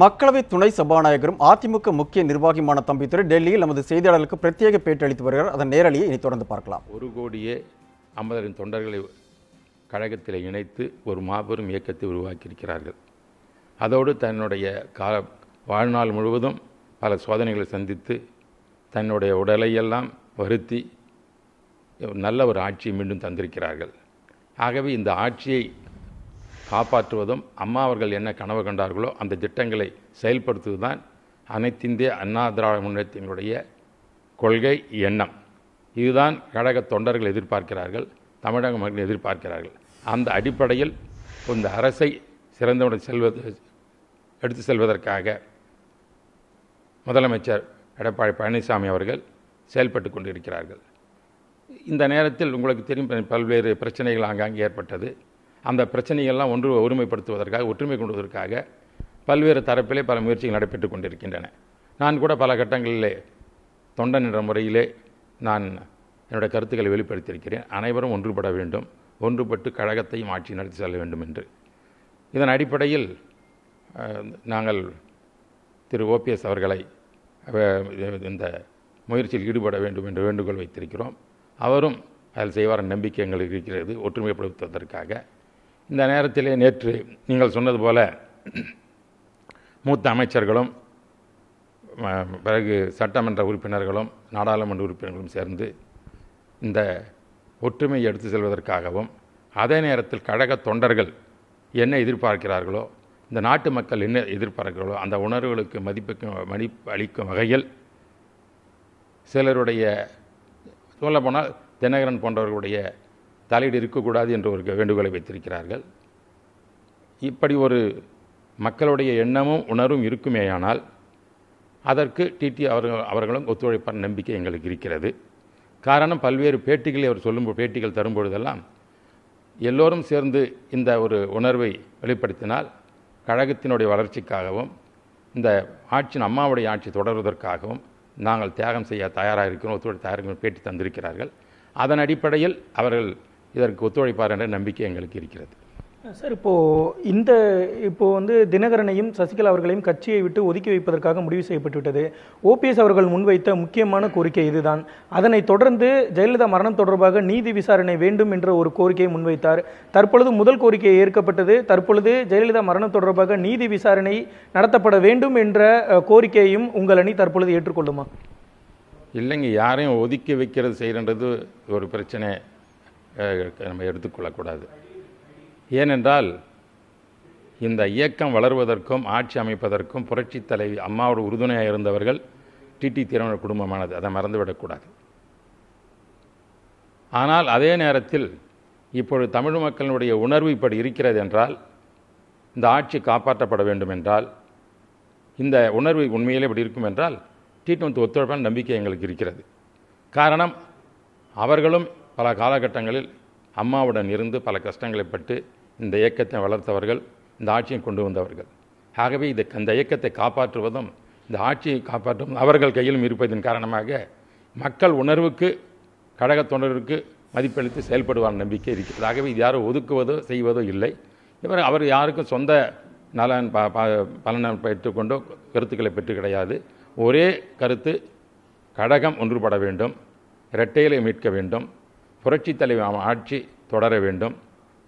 மக்களவை துணை சபாநாயகரும் அதிமுக முக்கிய நிர்வாகியுமான தம்பித்துறை டெல்லியில் நமது செய்தியாளர்களுக்கு பிரத்யேக பேட்டி அளித்து வருகிறார். அதன் நேரலையை இனி தொடர்ந்து பார்க்கலாம். ஒரு கோடியே அமதரின் தொண்டர்களை கழகத்தில் இணைத்து ஒரு மாபெரும் இயக்கத்தை உருவாக்கியிருக்கிறார்கள். அதோடு தன்னுடைய கா வாழ்நாள் முழுவதும் பல சோதனைகளை சந்தித்து தன்னுடைய உடலையெல்லாம் வருத்தி நல்ல ஒரு ஆட்சியை மீண்டும் தந்திருக்கிறார்கள். ஆகவே இந்த ஆட்சியை காப்பாற்றுவதும் அம்மா அவர்கள் என்ன கனவு கண்டார்களோ அந்த திட்டங்களை செயல்படுத்துவதுதான் அனைத்திந்திய அண்ணா திராவிட முன்னேற்றங்களுடைய கொள்கை எண்ணம். இதுதான் கழக தொண்டர்கள் எதிர்பார்க்கிறார்கள் தமிழக மக்கள் எதிர்பார்க்கிறார்கள். அந்த அடிப்படையில் இந்த அரசை சிறந்தவுடன் செல்வது எடுத்து செல்வதற்காக முதலமைச்சர் எடப்பாடி பழனிசாமி அவர்கள் செயல்பட்டு கொண்டிருக்கிறார்கள். இந்த நேரத்தில் உங்களுக்கு தெரியும் பல்வேறு பிரச்சனைகள் ஆங்காங்கே ஏற்பட்டது. அந்த பிரச்சனைகள்லாம் ஒன்று ஒருமைப்படுத்துவதற்காக ஒற்றுமை கொண்டுவதற்காக பல்வேறு தரப்பிலே பல முயற்சிகள் நடைபெற்று கொண்டிருக்கின்றன. நான் கூட பல கட்டங்களிலே தொண்டன் என்ற முறையிலே நான் என்னுடைய கருத்துக்களை வெளிப்படுத்தியிருக்கிறேன். அனைவரும் ஒன்றுபட வேண்டும். ஒன்றுபட்டு கழகத்தையும் ஆட்சி நடத்தி செல்ல வேண்டும் என்று. இதன் அடிப்படையில் நாங்கள் திரு ஓபிஎஸ் அவர்களை இந்த முயற்சியில் ஈடுபட வேண்டும் என்று வேண்டுகோள் வைத்திருக்கிறோம். அவரும் அதில் செய்வார் நம்பிக்கை எங்களுக்கு இருக்கிறது. ஒற்றுமைப்படுத்துவதற்காக. இந்த நேரத்திலே நேற்று நீங்கள் சொன்னது போல மூத்த அமைச்சர்களும் பிறகு சட்டமன்ற உறுப்பினர்களும் நாடாளுமன்ற உறுப்பினர்களும் சேர்ந்து இந்த ஒற்றுமையை எடுத்து செல்வதற்காகவும் அதே நேரத்தில் கழக தொண்டர்கள் என்ன எதிர்பார்க்கிறார்களோ இந்த நாட்டு மக்கள் என்ன எதிர்பார்க்கிறார்களோ அந்த உணர்வுகளுக்கு மதிப்புக்கு மதிப்பு அளிக்கும் வகையில் சிலருடைய சொல்லப்போனால் தினகரன் போன்றவர்களுடைய தலையீடு இருக்கக்கூடாது என்ற ஒரு வேண்டுகோளை வைத்திருக்கிறார்கள். இப்படி ஒரு மக்களுடைய எண்ணமும் உணர்வும் இருக்குமேயானால் அதற்கு டிடி அவர்கள் அவர்களும் ஒத்துழைப்பான நம்பிக்கை எங்களுக்கு இருக்கிறது. காரணம் பல்வேறு பேட்டிகளை அவர் சொல்லும் பேட்டிகள் தரும்பொழுதெல்லாம் எல்லோரும் சேர்ந்து இந்த ஒரு உணர்வை வெளிப்படுத்தினால் கழகத்தினுடைய வளர்ச்சிக்காகவும் இந்த ஆட்சியின் அம்மாவுடைய ஆட்சி தொடர்வதற்காகவும் நாங்கள் தியாகம் செய்ய தயாராக இருக்கிறோம் ஒத்துழைப்பு தயாராக பேட்டி தந்திருக்கிறார்கள். அதன் அடிப்படையில் அவர்கள் இதற்கு ஒத்துழைப்பார் என்ற நம்பிக்கை எங்களுக்கு இருக்கிறது. சார் இப்போ இந்த இப்போ வந்து தினகரனையும் சசிகலா அவர்களையும் கட்சியை விட்டு ஒதுக்கி வைப்பதற்காக முடிவு செய்யப்பட்டு விட்டது ஓபிஎஸ் அவர்கள் முன்வைத்த முக்கியமான கோரிக்கை இதுதான். அதனைத் தொடர்ந்து ஜெயலலிதா மரணம் தொடர்பாக நீதி விசாரணை வேண்டும் என்ற ஒரு கோரிக்கையை முன்வைத்தார். தற்பொழுது முதல் கோரிக்கை ஏற்கப்பட்டது. தற்பொழுது ஜெயலலிதா மரணம் தொடர்பாக நீதி விசாரணை நடத்தப்பட வேண்டும் என்ற கோரிக்கையையும் உங்கள் அணி தற்பொழுது ஏற்றுக்கொள்ளுமா? இல்லைங்க யாரையும் ஒதுக்கி வைக்கிறது செய்கிறன்றது ஒரு பிரச்சனை. நம்ம எடுத்துக்கொள்ளக்கூடாது. ஏனென்றால் இந்த இயக்கம் வளர்வதற்கும் ஆட்சி அமைப்பதற்கும் புரட்சி தலைவி அம்மாவோட உறுதுணையாக இருந்தவர்கள் டிடி திருமண குடும்பமானது. அதை மறந்துவிடக்கூடாது. ஆனால் அதே நேரத்தில் இப்பொழுது தமிழ் மக்களினுடைய உணர்வு இப்படி இருக்கிறது என்றால் இந்த ஆட்சி காப்பாற்றப்பட வேண்டும் என்றால் இந்த உணர்வு உண்மையிலே இப்படி இருக்கும் என்றால் டி டுவெண்ட்டி ஒத்துழைப்பான நம்பிக்கை எங்களுக்கு இருக்கிறது. காரணம் அவர்களும் பல காலகட்டங்களில் அம்மாவுடன் இருந்து பல கஷ்டங்களை பட்டு இந்த இயக்கத்தை வளர்த்தவர்கள் இந்த ஆட்சியை கொண்டு வந்தவர்கள். ஆகவே இது இந்த இயக்கத்தை காப்பாற்றுவதும் இந்த ஆட்சியை காப்பாற்றும் அவர்கள் கையிலும் இருப்பதன் காரணமாக மக்கள் உணர்வுக்கு கழக தொண்டருக்கு மதிப்பளித்து செயல்படுவார் நம்பிக்கை இருக்கிறது. ஆகவே இது யாரும் ஒதுக்குவதோ செய்வதோ இல்லை. இவர் அவர் யாருக்கும் சொந்த நலன் ப ப- பலனை பெற்றுக்கொண்டோ கருத்துக்களை பெற்று கிடையாது. ஒரே கருத்து கடகம் ஒன்றுபட வேண்டும் இரட்டையிலை மீட்க வேண்டும் புரட்சித் தலைவர் ஆட்சி தொடர வேண்டும்.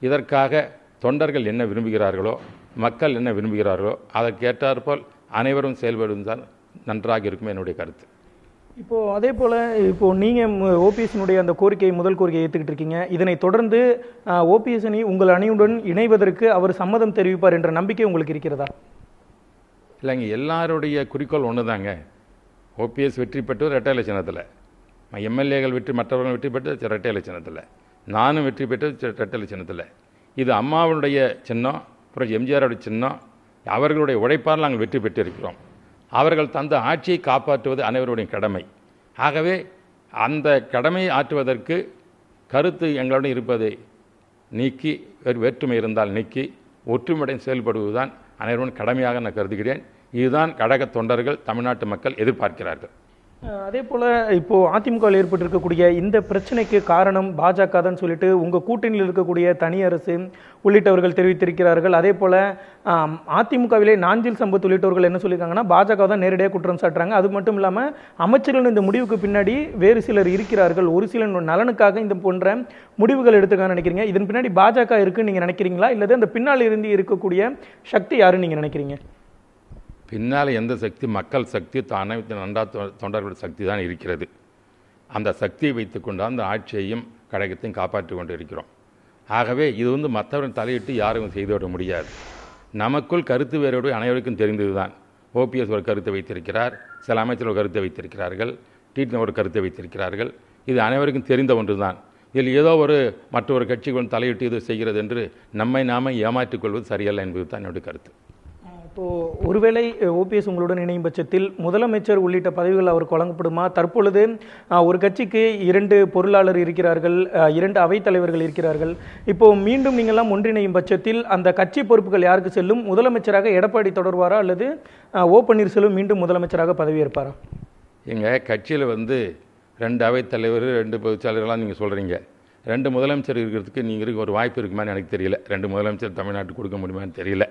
இதற்காக தொண்டர்கள் என்ன விரும்புகிறார்களோ மக்கள் என்ன விரும்புகிறார்களோ அதற்கேற்றாற்போல் அனைவரும் செயல்படுவதுதான் நன்றாக இருக்கும் என்னுடைய கருத்து. இப்போ அதே போல இப்போ நீங்க ஓபிஎஸ்னுடைய அந்த கோரிக்கையை முதல் கோரிக்கையை ஏத்துக்கிட்டு இருக்கீங்க. இதனை தொடர்ந்து ஓபிஎஸ் அணி உங்கள் அணியுடன் இணைவதற்கு அவர் சம்மதம் தெரிவிப்பார் என்ற நம்பிக்கை உங்களுக்கு இருக்கிறதா? இல்லைங்க எல்லாருடைய குறிக்கோள் ஒன்று தாங்க ஓபிஎஸ் வெற்றி பெற்று ரெட்டை இலட்சணத்தில் எம்எல்ஏகள் வெற்றி மற்றவர்கள் வெற்றி பெற்று ரெட்டை சின்னத்தில். நானும் வெற்றி பெற்றது ரெட்டை சின்னத்தில். இது அம்மாவுடைய சின்னம் அப்புறம் எம்ஜிஆருடைய சின்னம். அவர்களுடைய உழைப்பால் நாங்கள் வெற்றி பெற்றிருக்கிறோம். அவர்கள் தந்த ஆட்சியை காப்பாற்றுவது அனைவருடைய கடமை. ஆகவே அந்த கடமையை ஆற்றுவதற்கு கருத்து எங்களுடன் இருப்பதை நீக்கி வேற்றுமை இருந்தால் நீக்கி ஒற்றுமையுடன் செயல்படுவதுதான் அனைவரும் கடமையாக நான் கருதுகிறேன். இதுதான் கழக தொண்டர்கள் தமிழ்நாட்டு மக்கள் எதிர்பார்க்கிறார்கள். அதே போல் இப்போது அதிமுகவில் ஏற்பட்டிருக்கக்கூடிய இந்த பிரச்சனைக்கு காரணம் பாஜக தான் சொல்லிட்டு உங்கள் கூட்டணியில் இருக்கக்கூடிய தனி அரசு உள்ளிட்டவர்கள் தெரிவித்திருக்கிறார்கள். அதே போல் அதிமுகவிலே நாஞ்சில் சம்பத் உள்ளிட்டவர்கள் என்ன சொல்லியிருக்காங்கன்னா பாஜக தான் நேரடியாக குற்றம் சாட்டுறாங்க. அது மட்டும் இல்லாமல் அமைச்சர்கள் இந்த முடிவுக்கு பின்னாடி வேறு சிலர் இருக்கிறார்கள். ஒரு சில நலனுக்காக இந்த போன்ற முடிவுகள் எடுத்துக்காக நினைக்கிறீங்க. இதன் பின்னாடி பாஜக இருக்குன்னு நீங்கள் நினைக்கிறீங்களா? இல்லது அந்த பின்னால் இருந்து இருக்கக்கூடிய சக்தி யாருன்னு நீங்கள் நினைக்கிறீங்க? பின்னால் எந்த சக்தி? மக்கள் சக்தி அனைத்து நன்றா தொண்டர்களுடைய சக்தி தான் இருக்கிறது. அந்த சக்தியை வைத்துக்கொண்டு அந்த ஆட்சியையும் கழகத்தையும் காப்பாற்றி கொண்டு இருக்கிறோம். ஆகவே இது வந்து மற்றவர்கள் தலையிட்டு யாரும் செய்துவிட முடியாது. நமக்குள் கருத்து வேறுபாடு அனைவருக்கும் தெரிந்தது தான் ஓபிஎஸ் ஒரு கருத்தை வைத்திருக்கிறார் சில அமைச்சர் ஒரு கருத்தை வைத்திருக்கிறார்கள் டிடி ஒரு கருத்தை வைத்திருக்கிறார்கள். இது அனைவருக்கும் தெரிந்த ஒன்று தான் இதில் ஏதோ ஒரு மற்றொரு கட்சிகள் தலையிட்டு இது செய்கிறது என்று நம்மை நாமே ஏமாற்றிக் கொள்வது சரியல்ல என்பது தான் என்னுடைய கருத்து. இப்போது ஒருவேளை ஓபிஎஸ் உங்களுடன் இணையும் பட்சத்தில் முதலமைச்சர் உள்ளிட்ட பதவிகள் அவருக்கு வழங்கப்படுமா? தற்பொழுது ஒரு கட்சிக்கு இரண்டு பொருளாளர் இருக்கிறார்கள் இரண்டு இரண்டு அவைத்தலைவர்கள் இருக்கிறார்கள். இப்போ மீண்டும் நீங்கள்லாம் ஒன்றிணையும் பட்சத்தில் அந்த கட்சி பொறுப்புகள் யாருக்கு செல்லும்? முதலமைச்சராக எடப்பாடி தொடர்வாரா? அல்லது ஓ பன்னீர்செல்வம் மீண்டும் முதலமைச்சராக பதவியேற்பாரா? எங்கள் கட்சியில் வந்து ரெண்டு அவைத்தலைவர் ரெண்டு பொதுச்சாளர்கள்லாம் நீங்கள் சொல்கிறீங்க ரெண்டு முதலமைச்சர் இருக்கிறதுக்கு நீங்கள் ஒரு வாய்ப்பு இருக்குமான்னு எனக்கு தெரியல. ரெண்டு முதலமைச்சர் தமிழ்நாட்டுக்கு கொடுக்க முடியுமான்னு தெரியல.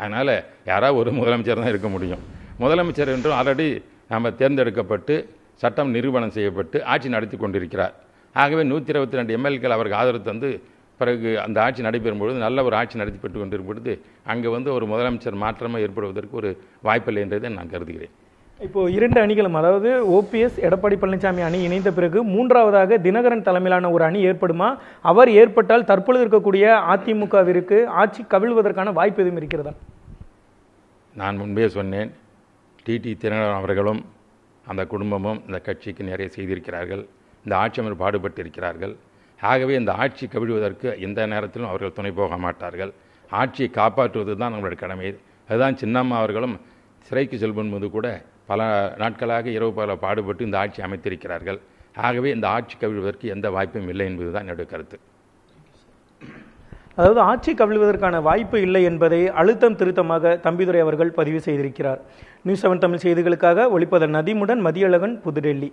அதனால் யாராவது ஒரு முதலமைச்சர் தான் இருக்க முடியும். முதலமைச்சர் என்றும் ஆல்ரெடி நம்ம தேர்ந்தெடுக்கப்பட்டு சட்டம் நிரூபணம் செய்யப்பட்டு ஆட்சி நடத்தி கொண்டிருக்கிறார். ஆகவே நூற்றி இருபத்தி ரெண்டு எம்எல்ஏக்கள் அவருக்கு ஆதரவு தந்து பிறகு அந்த ஆட்சி நடைபெறும் பொழுது நல்ல ஒரு ஆட்சி நடத்தி பெற்று கொண்டிருக்கும் பொழுது அங்கே வந்து ஒரு முதலமைச்சர் மாற்றமாக ஏற்படுவதற்கு ஒரு வாய்ப்பில்லை என்றதை நான் கருதுகிறேன். இப்போது இரண்டு அணிகளும் அதாவது ஓபிஎஸ் எடப்பாடி பழனிசாமி அணி இணைந்த பிறகு மூன்றாவதாக தினகரன் தலைமையிலான ஒரு அணி ஏற்படுமா? அவர் ஏற்பட்டால் தற்பொழுது இருக்கக்கூடிய அதிமுகவிற்கு ஆட்சி கவிழ்வதற்கான வாய்ப்பு எதுவும் இருக்கிறதா? நான் முன்பே சொன்னேன் டிடி தினகரன் அவர்களும் அந்த குடும்பமும் இந்த கட்சிக்கு நிறைய செய்திருக்கிறார்கள் இந்த ஆட்சி அமைப்பு பாடுபட்டு இருக்கிறார்கள் ஆகவே இந்த ஆட்சி கவிழ்வதற்கு எந்த நேரத்திலும் அவர்கள் துணை போக மாட்டார்கள். ஆட்சியை காப்பாற்றுவது தான் நம்மளுடைய கடமை. அதுதான் சின்னம்மா அவர்களும் சிறைக்கு செல்லும் போது கூட பல நாட்களாக இரவு பல பாடுபட்டு இந்த ஆட்சி அமைத்திருக்கிறார்கள். ஆகவே இந்த ஆட்சி கவிழ்வதற்கு எந்த வாய்ப்பும் இல்லை என்பதுதான் என்னுடைய கருத்து. அதாவது ஆட்சி கவிழ்வதற்கான வாய்ப்பு இல்லை என்பதை அழுத்தம் திருத்தமாக தம்பிதுரை அவர்கள் பதிவு செய்திருக்கிறார். நியூஸ் செவன் தமிழ் செய்திகளுக்காக ஒளிப்பதன் நதிமுடன் மதியழகன் புதுடெல்லி.